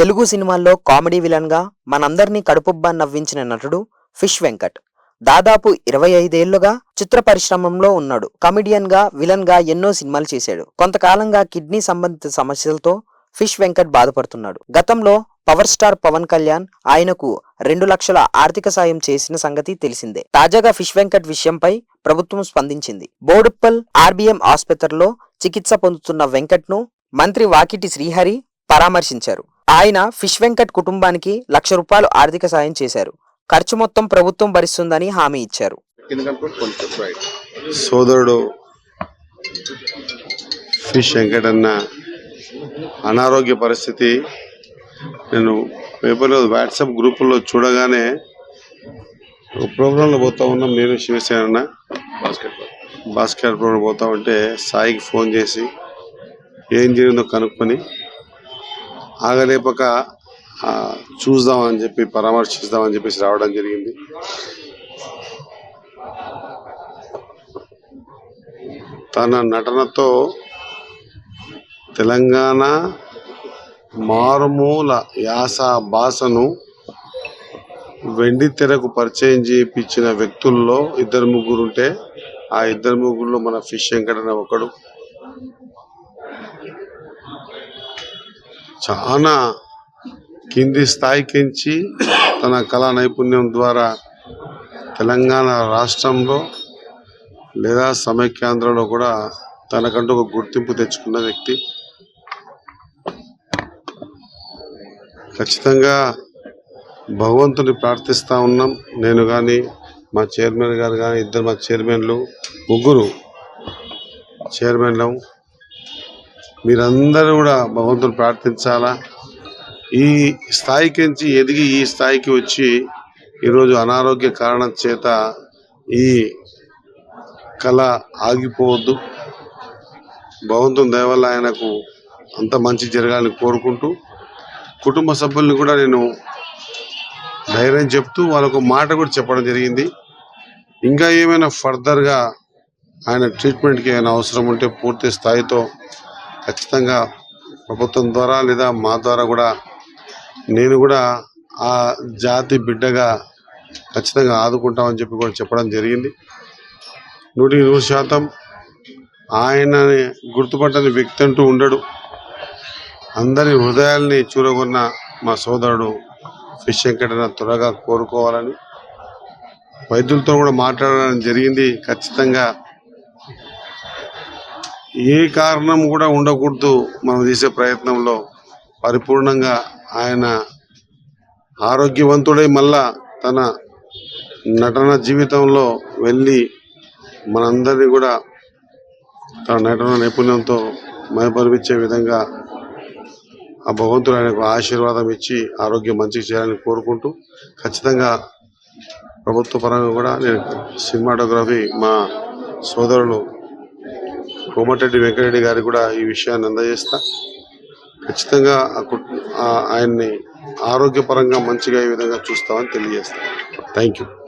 తెలుగు సినిమాల్లో కామెడీ విలన్గా మనందరినీ కడుపుబ్బా నవ్వించిన నటుడు ఫిష్ వెంకట్. దాదాపు ఇరవై ఐదేళ్ళుగా చిత్ర పరిశ్రమంలో ఉన్నాడు. కమెడియన్గా విలన్గా ఎన్నో సినిమాలు చేశాడు. కొంతకాలంగా కిడ్నీ సంబంధిత సమస్యలతో ఫిష్ వెంకట్ బాధపడుతున్నాడు. గతంలో పవర్ స్టార్ పవన్ కళ్యాణ్ ఆయనకు రెండు లక్షల ఆర్థిక సాయం చేసిన సంగతి తెలిసిందే. తాజాగా ఫిష్ వెంకట్ విషయంపై ప్రభుత్వం స్పందించింది. బోడుప్పల్ ఆర్బీఎం ఆసుపత్రిలో చికిత్స పొందుతున్న వెంకట్ను మంత్రి వాకిటి శ్రీహరి పరామర్శించారు. ఆయన ఫిష్ వెంకట్ కుటుంబానికి లక్ష రూపాయలు ఆర్థిక సాయం చేశారు. ఖర్చు మొత్తం ప్రభుత్వం భరిస్తుందని హామీ ఇచ్చారు. సోదరుడు ఫిష్ వెంకటన్న అనారోగ్య పరిస్థితి. నేను పేపర్లో వాట్సాప్ గ్రూపుల్లో చూడగానే ఒక ప్రోగ్రాంలో పోతా ఉన్నాం. నేను Shiv Sena basketball basket program పోతా ఉంటే సాయికి ఫోన్ చేసి ఏం జరిగిందో కనుక్కొని ఆగలేపక చూద్దామని చెప్పి పరామర్శిద్దామని చెప్పేసి రావడం జరిగింది. తన నటనతో తెలంగాణ మారుమూల యాస భాషను వెండి తెరకు పరిచయం చేయించిన వ్యక్తుల్లో ఇద్దరు ముగ్గురు ఉంటే ఆ ఇద్దరు ముగ్గురులో మన ఫిష్ వెంకటన ఒకడు. చాలా కింది స్థాయికించి తన కళా నైపుణ్యం ద్వారా తెలంగాణ రాష్ట్రంలో లేదా సమైక్యాంధ్రలో కూడా తనకంటూ ఒక గుర్తింపు తెచ్చుకున్న వ్యక్తి. ఖచ్చితంగా భగవంతుని ప్రార్థిస్తా ఉన్నాం. నేను కానీ మా చైర్మన్ గారు కానీ ఇద్దరు మా చైర్మన్లు ముగ్గురు చైర్మన్లు. మీరందరూ కూడా భగవంతుని ప్రార్థించాలా? ఈ స్థాయికి నుంచి ఎదిగి ఈ స్థాయికి వచ్చి ఈరోజు అనారోగ్య కారణం చేత ఈ కళ ఆగిపోవద్దు. భగవంతుని దయవల్ల ఆయనకు అంత మంచి జరగాలని కోరుకుంటూ కుటుంబ సభ్యుల్ని కూడా నేను ధైర్యం చెప్తూ వాళ్ళకు మాట కూడా చెప్పడం జరిగింది. ఇంకా ఏమైనా ఫర్దర్గా ఆయన ట్రీట్మెంట్కి ఏమైనా అవసరం ఉంటే పూర్తి స్థాయితో ఖచ్చితంగా ప్రభుత్వం ద్వారా లేదా మా ద్వారా కూడా నేను కూడా ఆ జాతి బిడ్డగా ఖచ్చితంగా ఆదుకుంటామని చెప్పి కూడా చెప్పడం జరిగింది. నూటికి నూరు శాతం ఆయనని గుర్తుపట్టని వ్యక్తి అంటూ ఉండడు. అందరి హృదయాల్ని చూరగొన్న మా సోదరుడు ఫిష్ వెంకటన త్వరగా కోరుకోవాలని వైద్యులతో కూడా మాట్లాడడం జరిగింది. ఖచ్చితంగా ఏ కారణం కూడా ఉండకూడదు మనం చేసే ప్రయత్నంలో. పరిపూర్ణంగా ఆయన ఆరోగ్యవంతుడై మళ్ళా తన నటన జీవితంలో వెళ్ళి మనందరినీ కూడా తన నటన నైపుణ్యంతో మైపరిపించే విధంగా ఆ భగవంతుడు ఆయనకు ఆశీర్వాదం ఇచ్చి ఆరోగ్యం మంచిగా చేయాలని కోరుకుంటూ ఖచ్చితంగా ప్రభుత్వ పరంగా కూడా నేను సినిమాటోగ్రఫీ మా సోదరులు కోమటిరెడ్డి వెంకటరెడ్డి గారికి కూడా ఈ విషయాన్ని అందజేస్తా. ఖచ్చితంగా ఆయన్ని ఆరోగ్యపరంగా మంచిగా ఈ విధంగా చూస్తామని తెలియజేస్తాను థ్యాంక్ యూ